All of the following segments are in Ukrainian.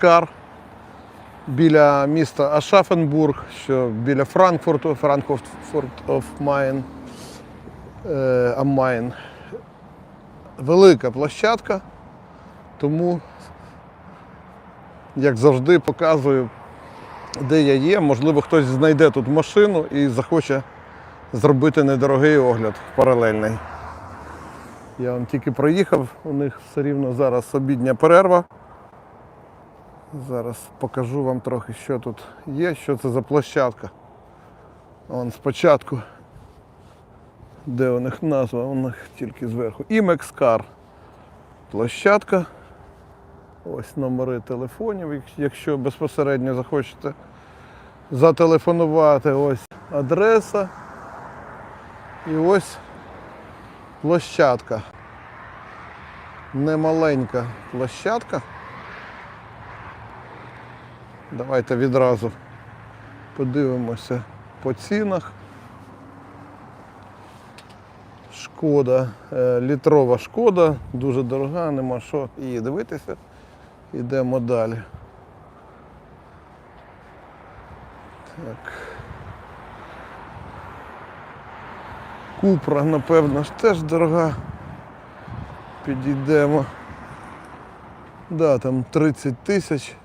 Кар біля міста Ашафенбург, що біля Франкфурту, Франкфурт оф Майн, е, Main. Велика площадка, тому, як завжди, показую, де я є. Можливо, хтось знайде тут машину і захоче зробити недорогий огляд паралельний. Я вам тільки проїхав, у них все рівно зараз обідня перерва. Зараз покажу вам трохи, що тут є, що це за площадка. Вон спочатку, де у них назва, у них тільки зверху. Імекскар. Площадка. Ось номери телефонів, якщо безпосередньо захочете зателефонувати. Ось адреса. І ось площадка. Немаленька площадка. Давайте відразу подивимося по цінах. Шкода, е, літрова шкода, дуже дорога, нема що її дивитися. Йдемо далі. Так. Купра, напевно, ж теж дорога. Підійдемо. Да, там 30 тисяч.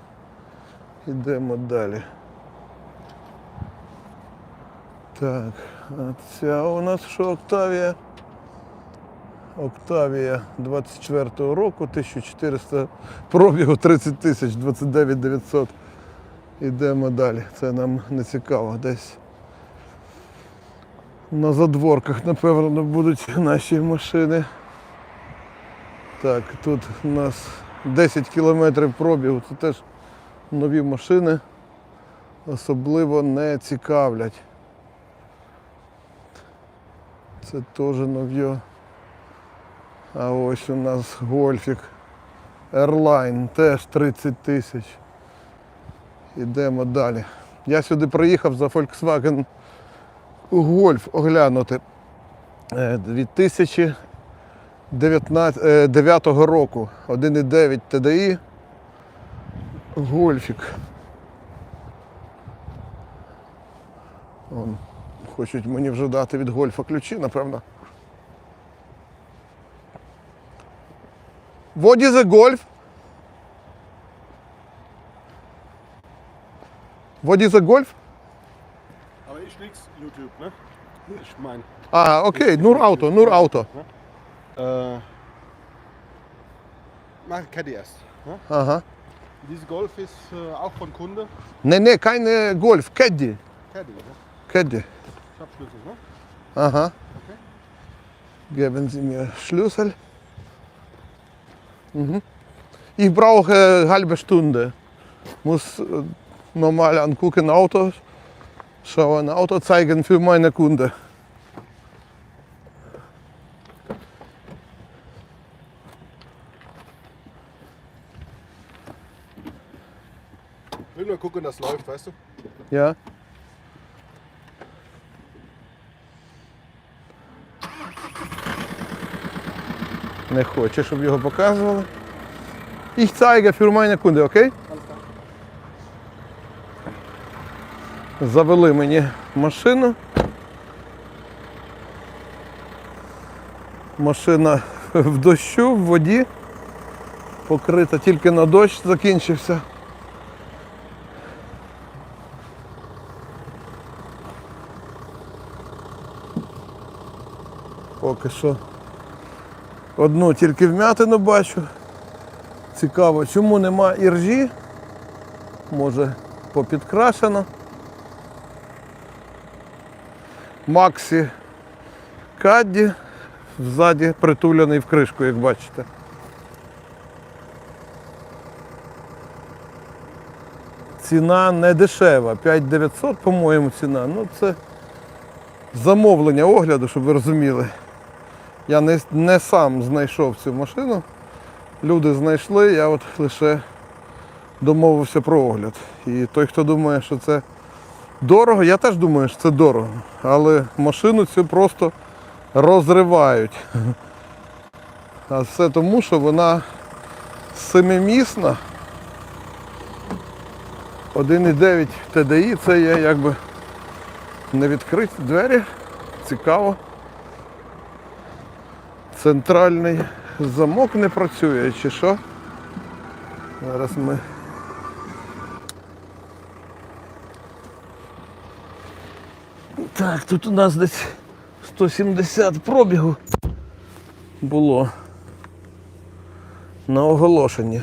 Йдемо далі. Так, а ця у нас що Октавія? Октавія 24-го року, 1400 пробігу 30 тисяч, 29 900. Йдемо далі. Це нам не цікаво. Десь на задворках, напевно, будуть наші машини. Так, тут у нас 10 кілометрів пробігу, це теж нові машини особливо не цікавлять. Це теж нов'є. А ось у нас гольфік Airline теж 30 тисяч. Ідемо далі. Я сюди приїхав за Volkswagen Golf оглянути Е, 2009 року. 1,9 TDI. Гольфік. Вон, хочуть мені вже дати від гольфа ключі, напевно. What is a golf? What is a golf? Aber ich nix YouTube, ne? Ich mein. А, окей, Нур Auto, Нур Auto. Äh, mach. Ne? Dieses Golf ist äh, auch von Kunde? Nein, nein, keine äh, Golf, Caddy. Caddy, ja. Caddy. Ich habe Schlüssel, ne? Aha. Okay. Geben Sie mir Schlüssel. Mhm. Ich brauche eine halbe Stunde. Muss äh, normal angucken Auto, schauen Auto zeigen für meine Kunden. Will nur gucken, dass läuft, weißt du? Ja. Не хоче, щоб його показували. Ich zeige für meine Kunde, окей? Завели мені машину. Машина в дощу, в воді. Покрита тільки на дощ закінчився. Поки що одну тільки вмятину бачу. Цікаво, чому нема іржі? Може попідкрашено. Максі Кадді ззаді притулений в кришку, як бачите. Ціна не дешева, 5900, по-моєму, ціна. Ну це замовлення огляду, щоб ви розуміли. Я не, не сам знайшов цю машину. Люди знайшли, я от лише домовився про огляд. І той, хто думає, що це дорого, я теж думаю, що це дорого. Але машину цю просто розривають. А все тому, що вона семимісна 1,9 TDI це є якби не відкриті двері. Цікаво. Центральний замок не працює чи що? Зараз ми. Так, тут у нас десь 170 пробігу було на оголошенні.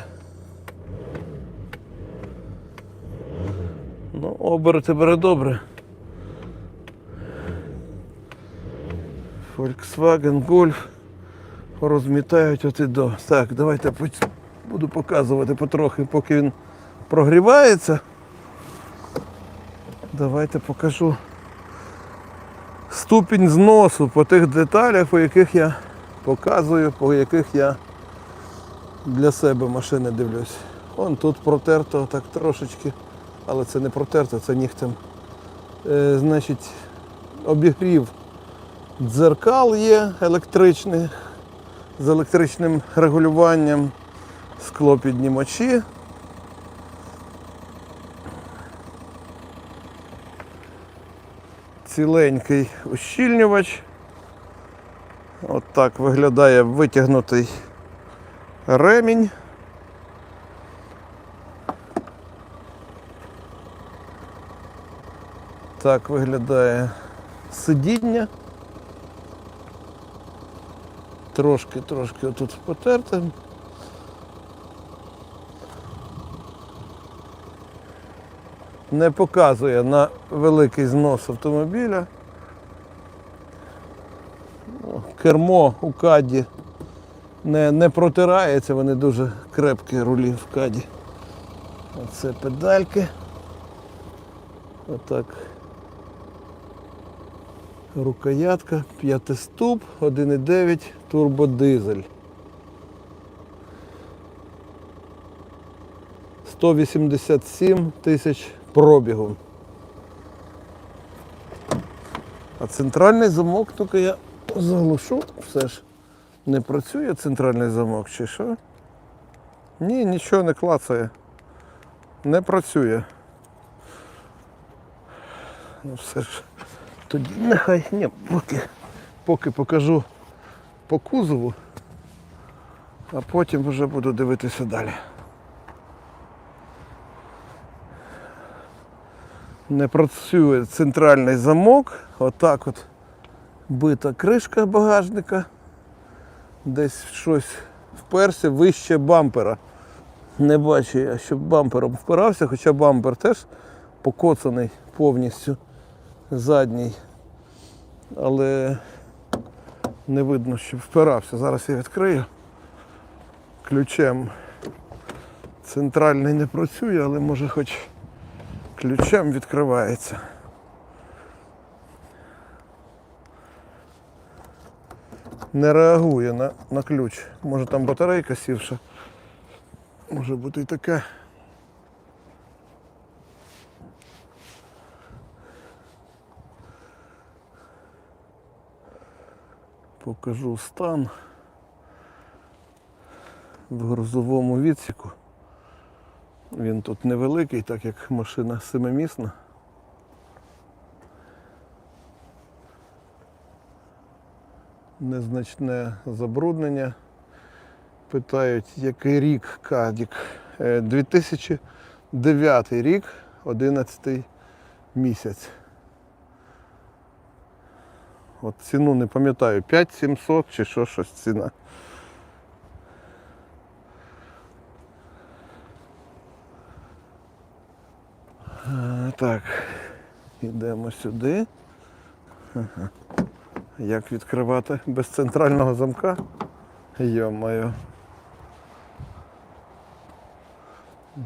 Ну, оберти бере добре. Volkswagen Golf розмітають от і до. Так, давайте буду показувати потрохи, поки він прогрівається. Давайте покажу ступінь зносу по тих деталях, по яких я показую, по яких я для себе машини дивлюсь. Вон тут протерто так трошечки, але це не протерто, це нігтем. Е, значить, обігрів дзеркал є електричних з електричним регулюванням, склопіднімачі. Ціленький ущільнювач. От так виглядає витягнутий ремінь. Так виглядає сидіння. Трошки, трошки отут потерте. Не показує на великий знос автомобіля. Ну, Кермо у каді не, не протирається, вони дуже крепкі рулі в каді. Оце педальки. Отак. Рукоятка, п'ятиступ, 1,9 турбодизель. 187 тисяч пробігу. А центральний замок, тільки я заглушу, все ж не працює центральний замок чи що? Ні, нічого не клацає. Не працює. Ну все ж. Тоді нехай, ні, поки, поки покажу по кузову, а потім вже буду дивитися далі. Не працює центральний замок, отак от бита кришка багажника, десь щось вперся вище бампера. Не бачу я, щоб бампером впирався, хоча бампер теж покоцаний повністю задній. Але не видно, щоб впирався. Зараз я відкрию. Ключем центральний не працює, але може хоч ключем відкривається. Не реагує на, на ключ. Може там батарейка сівша. Може бути і таке. Покажу стан в грузовому відсіку. Він тут невеликий, так як машина семимісна. Незначне забруднення. Питають, який рік Кадік. Е, 2009 рік, 11 місяць. От ціну не пам'ятаю, 5700 чи що щось ціна. Так, йдемо сюди. Ага. Як відкривати без центрального замка? Йо-моє.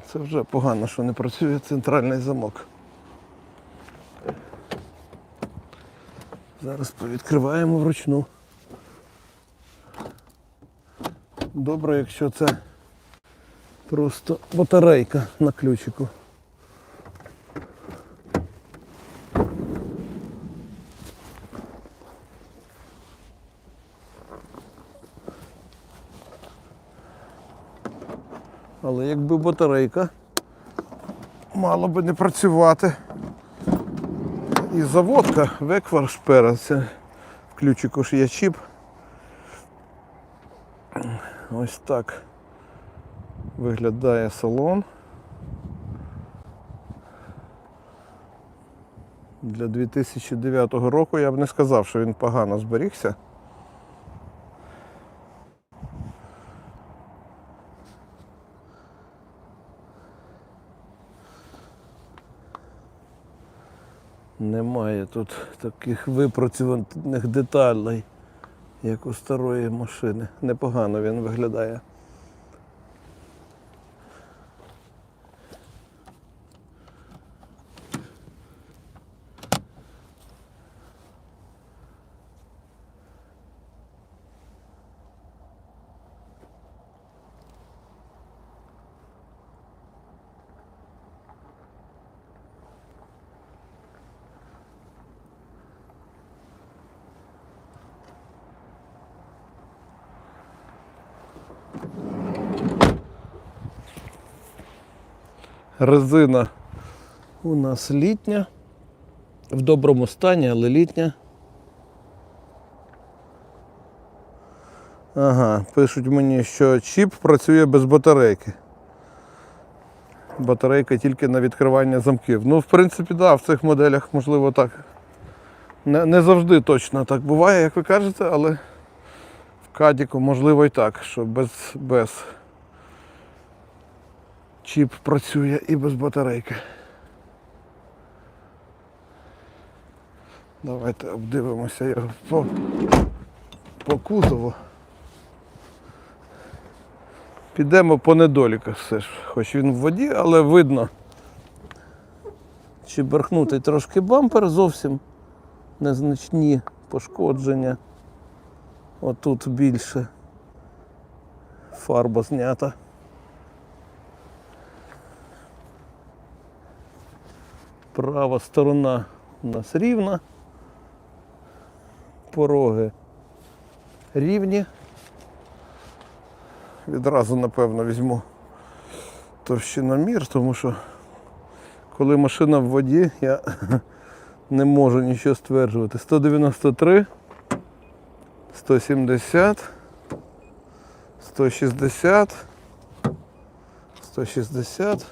Це вже погано, що не працює центральний замок. Зараз повідкриваємо вручну. Добре, якщо це просто батарейка на ключику. Але якби батарейка, мало би не працювати. І заводка Веквар Шпера. Це в ключику ж є чіп. Ось так виглядає салон. Для 2009 року я б не сказав, що він погано зберігся. Немає тут таких випрацьованих деталей, як у старої машини. Непогано він виглядає. Резина у нас літня. В доброму стані, але літня. Ага, пишуть мені, що чіп працює без батарейки. Батарейка тільки на відкривання замків. Ну, в принципі, так, да, в цих моделях можливо так. Не, не завжди точно так буває, як ви кажете, але в кадіку можливо і так, що без, без чіп працює і без батарейки. Давайте обдивимося його по, по кузову. Підемо по недоліках все ж. Хоч він в воді, але видно. Чи берхнутий трошки бампер зовсім незначні пошкодження. Отут більше фарба знята. Права сторона у нас рівна. Пороги рівні. Відразу, напевно, візьму товщиномір, тому що коли машина в воді, я не можу нічого стверджувати. 193, 170, 160, 160,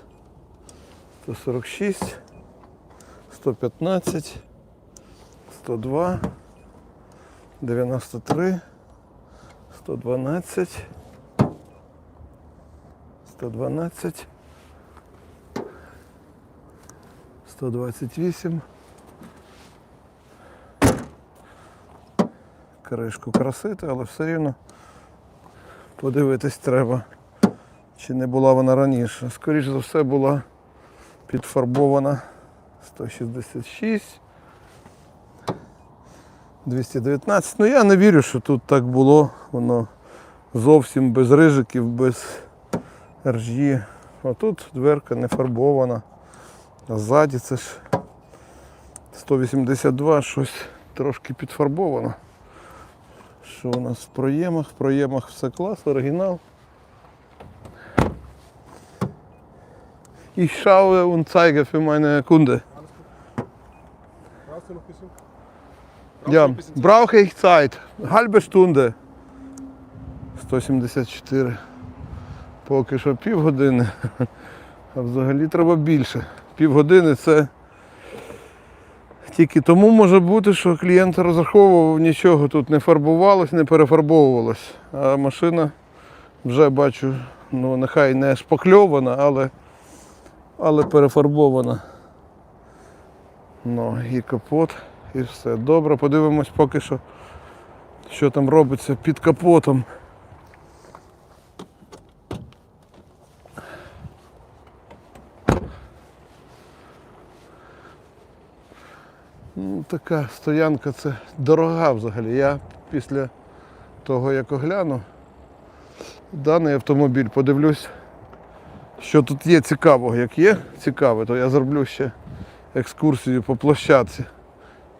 146, 115, 102, 93, 112, 112, 128. Кришку красити, але все рівно подивитись треба, чи не була вона раніше. Скоріше за все була підфарбована 166. 219. Ну я не вірю, що тут так було. Воно зовсім без рижиків, без ржі. А тут дверка не фарбована. А ззаді це ж 182 щось трошки підфарбовано. Що у нас в проємах? В проємах все клас, оригінал. Ich schaue und zeige für meine Kunde. Du noch bisschen? Brauchst Ja, brauche ich Zeit. Halbe Stunde. 174. Поки що півгодини. А взагалі треба більше. Півгодини це тільки тому може бути, що клієнт розраховував, нічого тут не фарбувалось, не перефарбовувалось. А машина вже бачу, ну нехай не шпакльована, але, але перефарбована. Ну, і капот, і все. Добре, подивимось поки що, що там робиться під капотом. Ну, така стоянка це дорога взагалі. Я після того, як огляну даний автомобіль, подивлюсь, що тут є цікавого. Як є цікаве, то я зроблю ще екскурсію по площадці,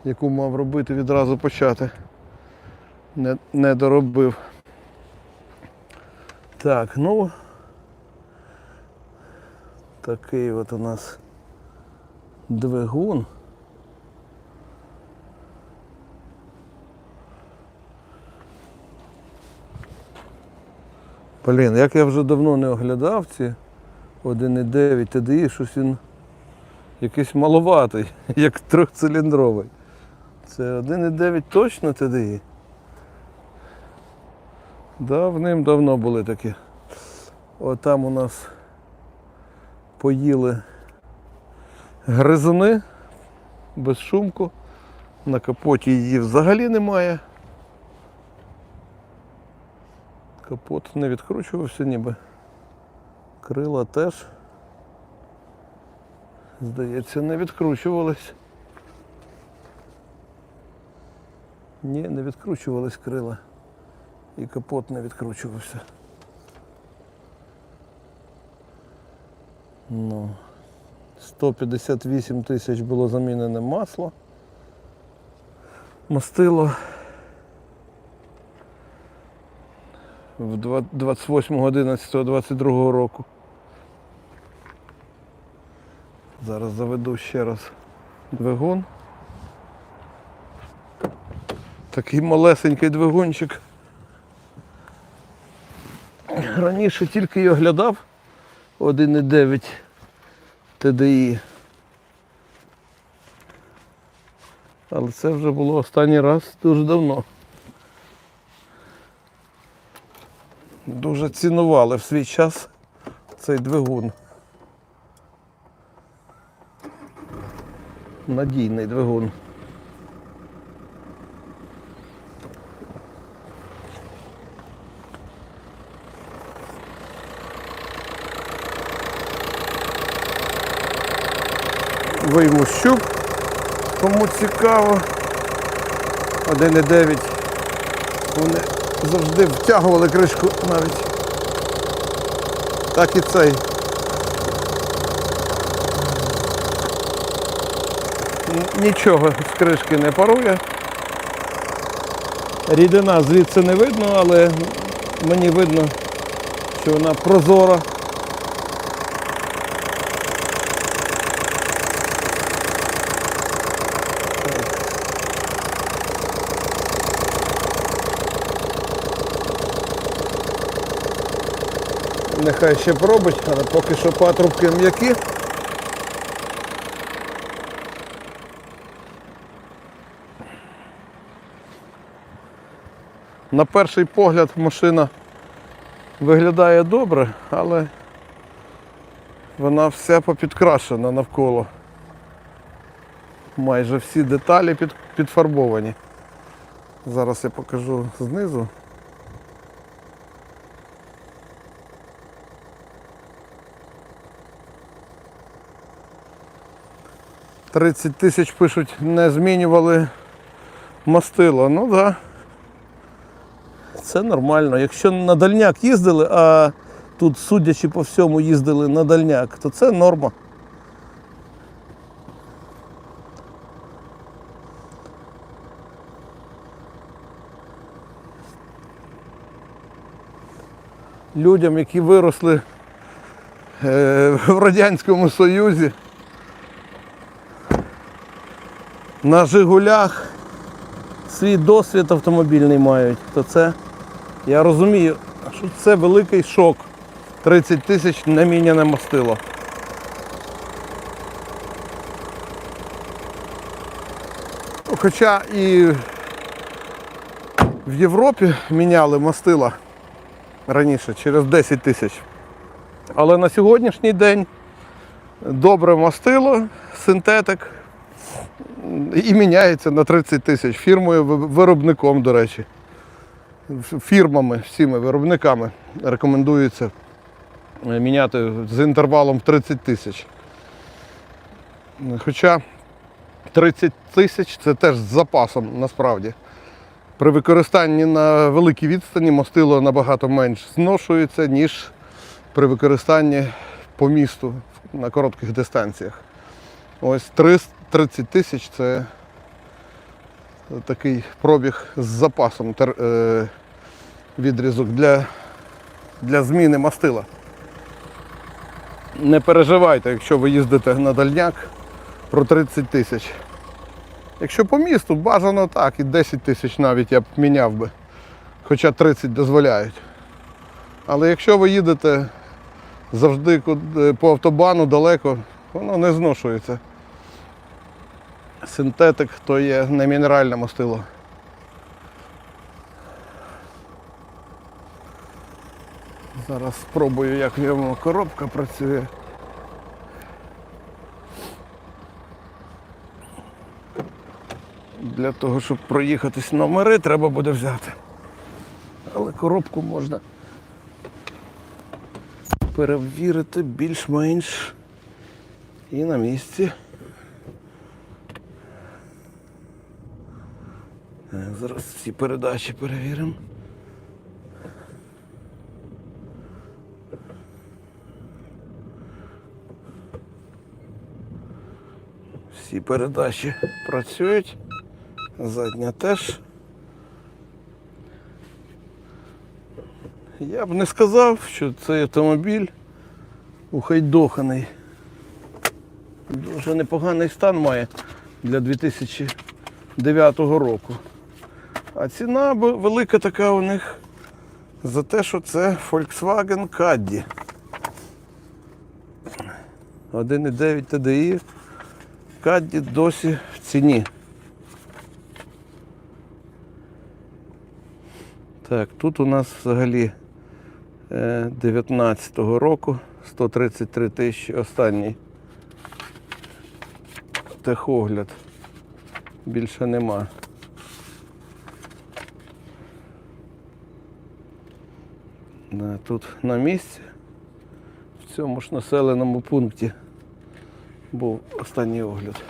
яку мав робити відразу почати. Не, не доробив. Так, ну такий от у нас Двигун. Блін, як я вже давно не оглядав ці 1,9 TDI, щось він якийсь маловатий, як трьохциліндровий. Це 1,9 точно TDI. Давним-давно були такі. Отам у нас поїли гризуни без шумку. На капоті її взагалі немає. Капот не відкручувався ніби. Крила теж. Здається, не відкручувались. Ні, не відкручувались крила. І капот не відкручувався. Ну, 158 тисяч було замінене масло. Мастило в 28.11.22 року. Зараз заведу ще раз двигун. Такий малесенький двигунчик. Раніше тільки його глядав 1,9 TDI. Але це вже було останній раз дуже давно. Дуже цінували в свій час цей двигун. Надійний двигун. Вийму щуп, кому цікаво. 1,9. Вони завжди втягували кришку навіть. Так і цей. Нічого з кришки не парує. Рідина звідси не видно, але мені видно, що вона прозора. Нехай ще пробить, але поки що патрубки м'які. На перший погляд машина виглядає добре, але вона вся попідкрашена навколо. Майже всі деталі під, підфарбовані. Зараз я покажу знизу. Тридцять тисяч пишуть, не змінювали мастило. Ну так. Да. Це нормально. Якщо на дальняк їздили, а тут, судячи по всьому, їздили на дальняк, то це норма. Людям, які виросли е, в Радянському Союзі, на Жигулях свій досвід автомобільний мають, то це я розумію, що це великий шок. 30 тисяч наміняне мастило. Хоча і в Європі міняли мастила раніше через 10 тисяч. Але на сьогоднішній день добре мастило, синтетик і міняється на 30 тисяч фірмою, виробником, до речі. Фірмами, всіми виробниками рекомендується е, міняти з інтервалом 30 тисяч. Хоча 30 тисяч це теж з запасом насправді. При використанні на великій відстані мастило набагато менш зношується, ніж при використанні по місту на коротких дистанціях. Ось 30 тисяч це такий пробіг з запасом е, відрізок для, для зміни мастила. Не переживайте, якщо ви їздите на дальняк, про 30 тисяч. Якщо по місту, бажано так, і 10 тисяч навіть я б міняв би. Хоча 30 дозволяють. Але якщо ви їдете завжди по автобану далеко, воно не зношується. Синтетик то є не мінеральне мастило. Зараз спробую, як в ньому коробка працює. Для того, щоб проїхатись номери, треба буде взяти. Але коробку можна перевірити більш-менш і на місці. Зараз всі передачі перевіримо. Всі передачі працюють. Задня теж. Я б не сказав, що цей автомобіль ухайдоханий. Дуже непоганий стан має для 2009 року. А ціна велика така у них за те, що це Volkswagen Caddy. 1,9 TDI. Caddy досі в ціні. Так, тут у нас взагалі 19-го року 133 тисячі останній техогляд. Більше нема. Тут на місці, в цьому ж населеному пункті був останній огляд.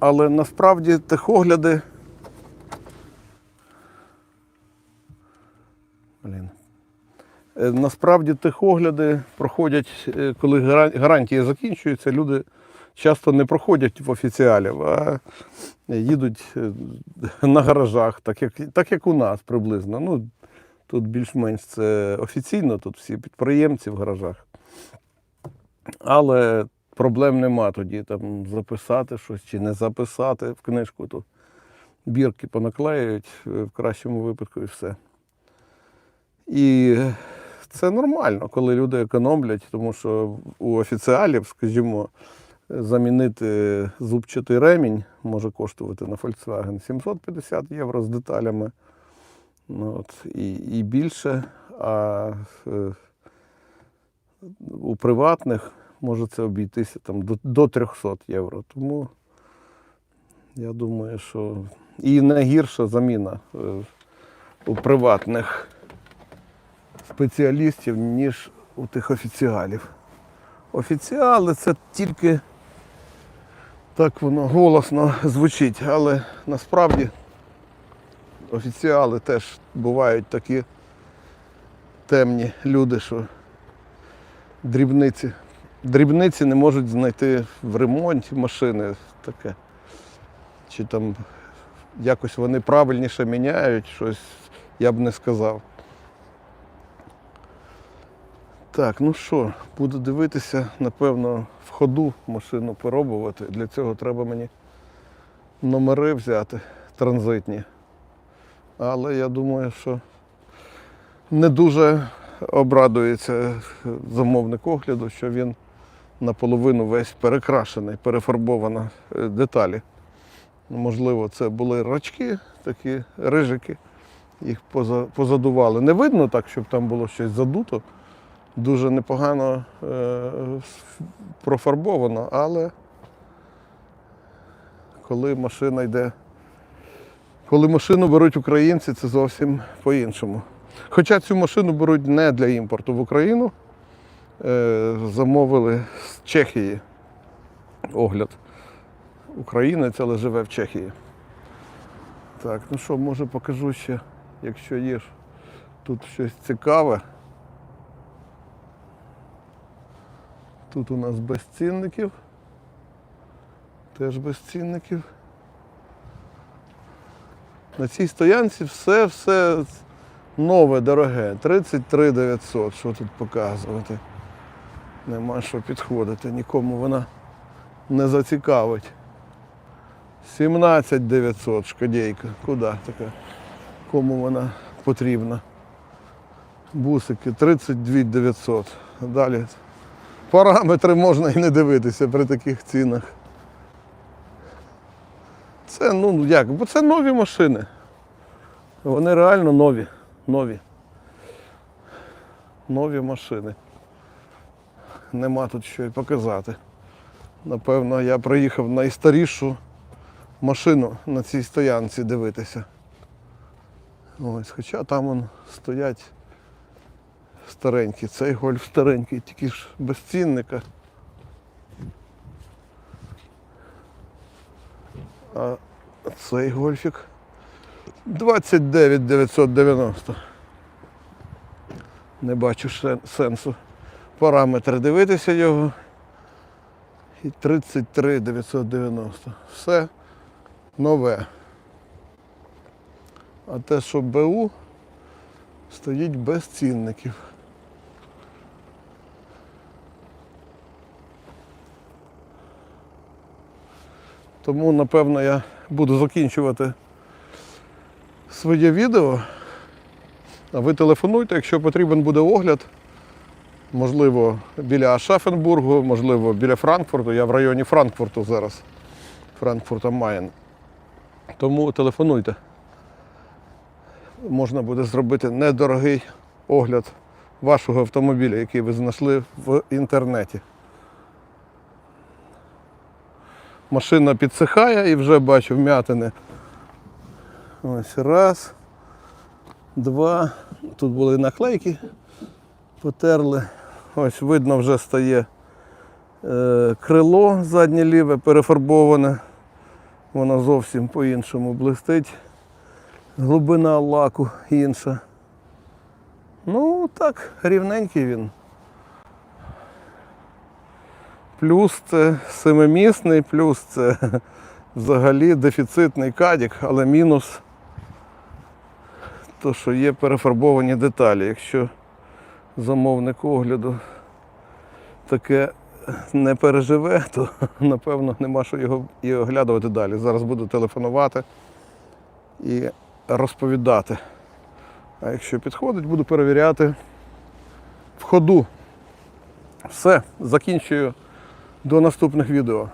Але насправді техогляди. Блін. Е, Насправді техогляди проходять, е, коли гара- гарантії закінчуються, люди часто не проходять в офіціалів, а їдуть е, на гаражах, так як, так як у нас приблизно. Ну, тут більш-менш це офіційно, тут всі підприємці в гаражах. Але проблем нема тоді там записати щось чи не записати в книжку. То бірки понаклеюють е, в кращому випадку і все. І це нормально, коли люди економлять, тому що у офіціалів, скажімо, замінити зубчатий ремінь може коштувати на Volkswagen 750 євро з деталями. Ну, от, і, і більше. А е, у приватних може це обійтися там, до, до 300 євро. Тому я думаю, що і найгірша заміна е, у приватних спеціалістів, ніж у тих офіціалів. Офіціали це тільки так воно голосно звучить, але насправді офіціали теж бувають такі темні люди, що дрібниці. Дрібниці не можуть знайти в ремонті машини таке. Чи там якось вони правильніше міняють щось, я б не сказав. Так, ну що, буду дивитися, напевно, в ходу машину пробувати. Для цього треба мені номери взяти транзитні. Але я думаю, що не дуже обрадується замовник огляду, що він наполовину весь перекрашений, перефарбовано е, деталі. Можливо, це були рачки, такі рижики, їх позадували. Не видно так, щоб там було щось задуто. Дуже непогано е, профарбовано, але коли машина йде, коли машину беруть українці, це зовсім по-іншому. Хоча цю машину беруть не для імпорту в Україну, е, замовили з Чехії огляд. Українець, але живе в Чехії. Так, ну що, може покажу ще, якщо є тут щось цікаве. Тут у нас без цінників. Теж без цінників. На цій стоянці все, все нове, дороге. 33 900, що тут показувати. Нема що підходити, нікому вона не зацікавить. 17 900 шкодейка. Куди така? Кому вона потрібна? Бусики 32 900. Далі параметри можна і не дивитися при таких цінах. Це ну як, бо це нові машини. Вони реально нові. Нові. Нові машини. Нема тут що й показати. Напевно, я приїхав найстарішу машину на цій стоянці дивитися. Ось, хоча там вон стоять старенькі. Цей гольф старенький, тільки ж без цінника. А цей гольфік 29 990. Не бачу сенсу. Параметри дивитися його. І 33 990. Все нове. А те, що БУ, стоїть без цінників. Тому, напевно, я буду закінчувати своє відео. А ви телефонуйте, якщо потрібен буде огляд. Можливо, біля Ашафенбургу, можливо, біля Франкфурту. Я в районі Франкфурту зараз. Франкфурта Майен. Тому телефонуйте. Можна буде зробити недорогий огляд вашого автомобіля, який ви знайшли в інтернеті. Машина підсихає і вже бачу вмятини. Ось раз, два. Тут були наклейки, потерли. Ось видно вже стає е, крило заднє ліве перефарбоване. Воно зовсім по-іншому блистить. Глибина лаку інша. Ну так, рівненький він. Плюс це семимісний, плюс це взагалі дефіцитний кадік, але мінус то, що є перефарбовані деталі. Якщо замовник огляду таке не переживе, то напевно нема що його і оглядувати далі. Зараз буду телефонувати і розповідати. А якщо підходить, буду перевіряти в ходу. Все, закінчую до наступних відео.